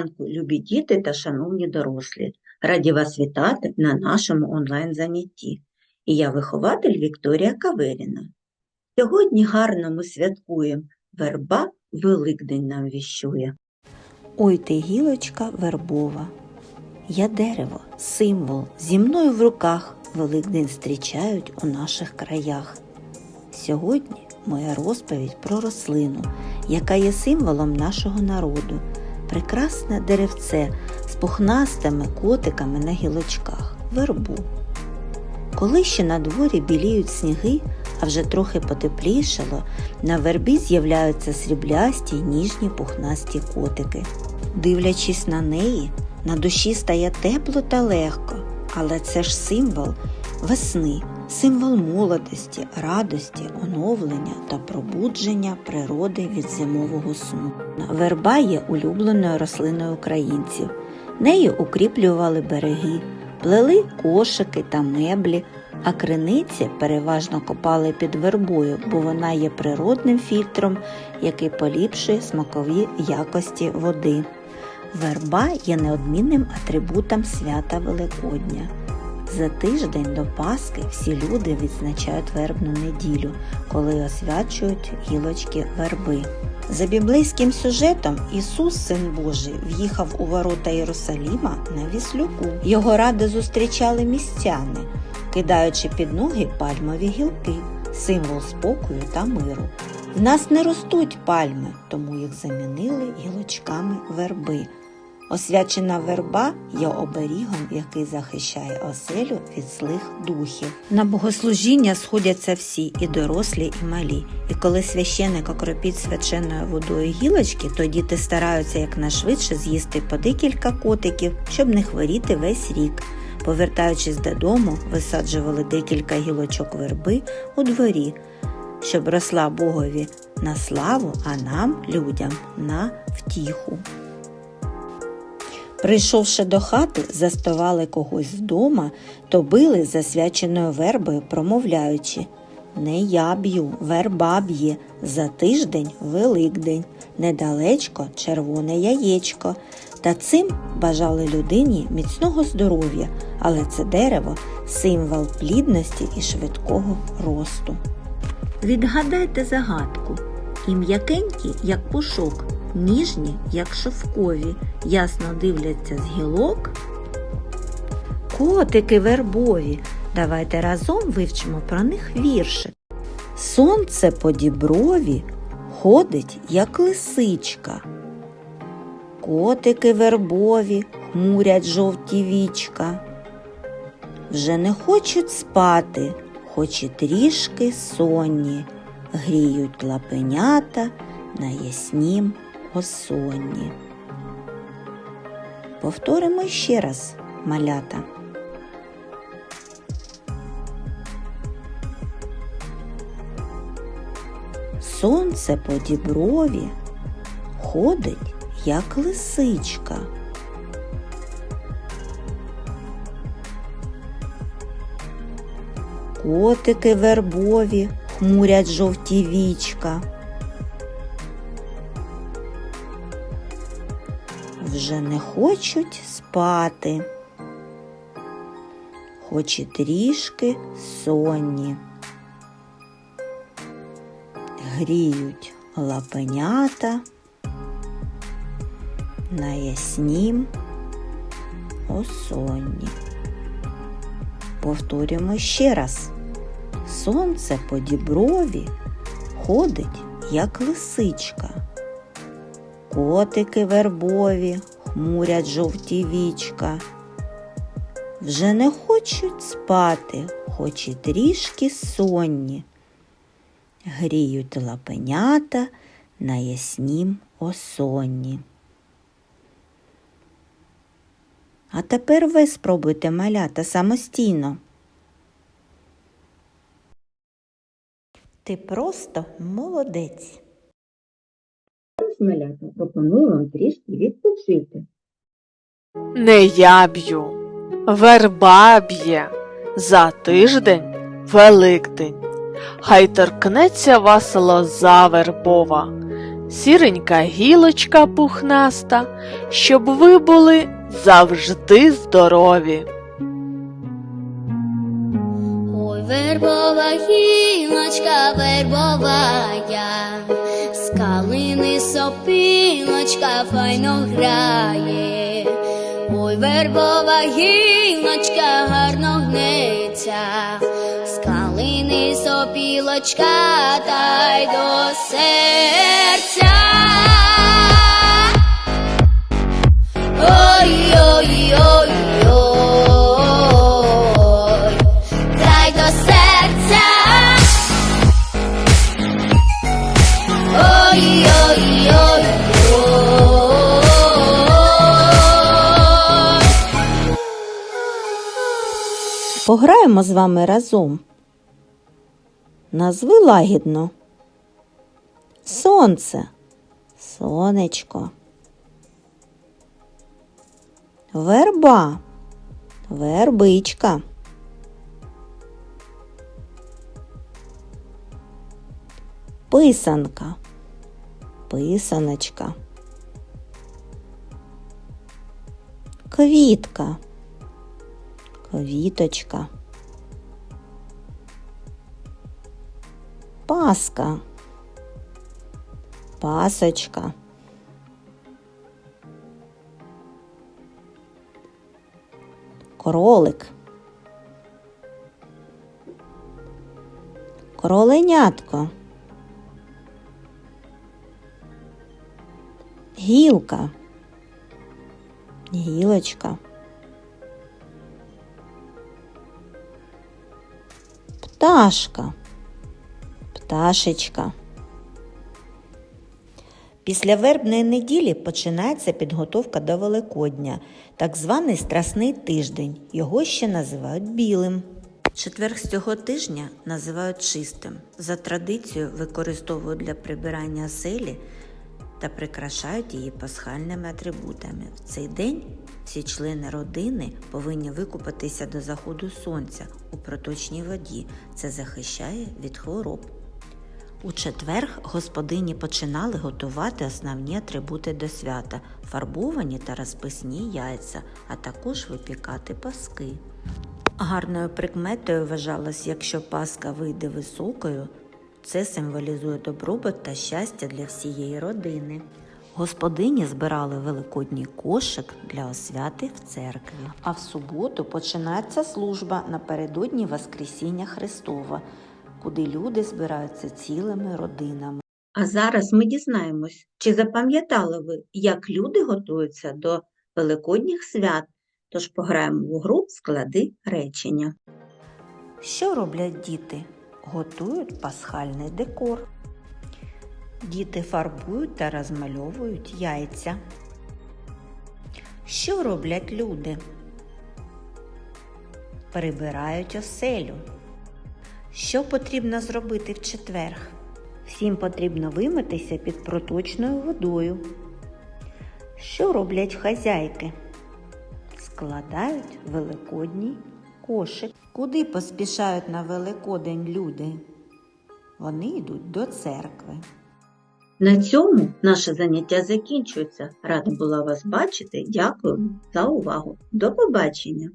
ранку, любі діти та шановні дорослі! Раді вас вітати на нашому онлайн-занятті. І я вихователь Вікторія Каверіна. Сьогодні гарно ми святкуємо верба Великдень нам віщує. Ой ти гілочка вербова. Я дерево, символ, зі мною в руках Великдень зустрічають у наших краях. Сьогодні моя розповідь про рослину, яка є символом нашого народу. Прекрасне деревце з пухнастими котиками на гілочках вербу. Коли ще на дворі біліють сніги, а вже трохи потеплішало, на вербі з'являються сріблясті ніжні пухнасті котики. Дивлячись на неї, на душі стає тепло та легко, але це ж символ весни, символ молодості, радості, оновлення та пробудження природи від зимового сну. Верба є улюбленою рослиною українців. Нею укріплювали береги, плели кошики та меблі, а криниці переважно копали під вербою, бо вона є природним фільтром, який поліпшує смакові якості води. Верба є неодмінним атрибутом свята Великодня. За тиждень до Пасхи всі люди відзначають вербну неділю, коли освячують гілочки верби. За біблейським сюжетом Ісус, Син Божий, в'їхав у ворота Єрусаліма на віслюку. Його ради зустрічали містяни, кидаючи під ноги пальмові гілки, символ спокою та миру. В нас не ростуть пальми, тому їх замінили гілочками верби. Освячена верба є оберігом, який захищає оселю від злих духів. На богослужіння сходяться всі, і дорослі, і малі. І коли священик окропіть свяченою водою гілочки, то діти стараються якнайшвидше з'їсти по декілька котиків, щоб не хворіти весь рік. Повертаючись додому, висаджували декілька гілочок верби у дворі, щоб росла Богові на славу, а нам, людям, на втіху. Прийшовши до хати, заставали когось вдома, то били засвяченою вербою, промовляючи Не я б'ю, верба б'є, за тиждень Великдень, недалечко червоне яєчко. Та цим бажали людині міцного здоров'я, але це дерево символ плідності і швидкого росту. Відгадайте загадку. І як пушок, ніжні, як шовкові, ясно дивляться з гілок. Котики вербові. Давайте разом вивчимо про них віршик. Сонце по діброві ходить, як лисичка. Котики вербові хмурять жовті вічка. Вже не хочуть спати, хоч і трішки сонні, гріють лапенята на яснім осонні. Повторимо ще раз, малята. Сонце по діброві ходить, як лисичка. Котики вербові хмурять жовті вічка. Вже не хочуть спати, хоч і трішки сонні. Гріють лапенята на яснім осонні. Повторюємо ще раз. Сонце по діброві ходить, як лисичка. Котики вербові хмурять жовті вічка. Вже не хочуть спати, хоч і трішки сонні. Гріють лапенята на яснім осонні. А тепер ви спробуйте малята самостійно. Ти просто молодець. Малята, пропоную вам трішки відпочити. Не я б'ю, верба б'є, за тиждень Великдень. Хай торкнеться вас лоза вербова, сіренька гілочка пухнаста, щоб ви були завжди здорові. Ой, вербова гілочка, вербова я, з калини сопілочка файно грає. Ой, вербова гілочка гарно гнеться, з калини сопілочка та до серця. Пограємо з вами разом. Назви лагідно. Сонце, сонечко. Верба, вербичка. Писанка, писаночка. Квітка, квіточка. Паска, пасочка. Кролик. Кроленятко. Гілка. Гілочка. Пташка. Пташечка. Після вербної неділі починається підготовка до Великодня, так званий Страсний тиждень. Його ще називають білим. Четверг з цього тижня називають чистим. За традицією використовують для прибирання оселі та прикрашають її пасхальними атрибутами. В цей день всі члени родини повинні викупатися до заходу сонця у проточній воді. Це захищає від хвороб. У четвер господині починали готувати основні атрибути до свята фарбовані та розписні яйця, а також випікати паски. Гарною прикметою вважалось, якщо паска вийде високою, це символізує добробут та щастя для всієї родини. Господині збирали великодній кошик для освяти в церкві. А в суботу починається служба напередодні Воскресіння Христова, куди люди збираються цілими родинами. А зараз ми дізнаємось, чи запам'ятали ви, як люди готуються до Великодніх свят, тож пограємо в гру склади речення. Що роблять діти? Готують пасхальний декор. Діти фарбують та розмальовують яйця. Що роблять люди? Прибирають оселю. Що потрібно зробити в четверг? Всім потрібно вимитися під проточною водою. Що роблять хазяйки? Складають великодній кошик. Куди поспішають на Великодень люди? Вони йдуть до церкви. На цьому наше заняття закінчується. Рада була вас бачити. Дякую за увагу. До побачення!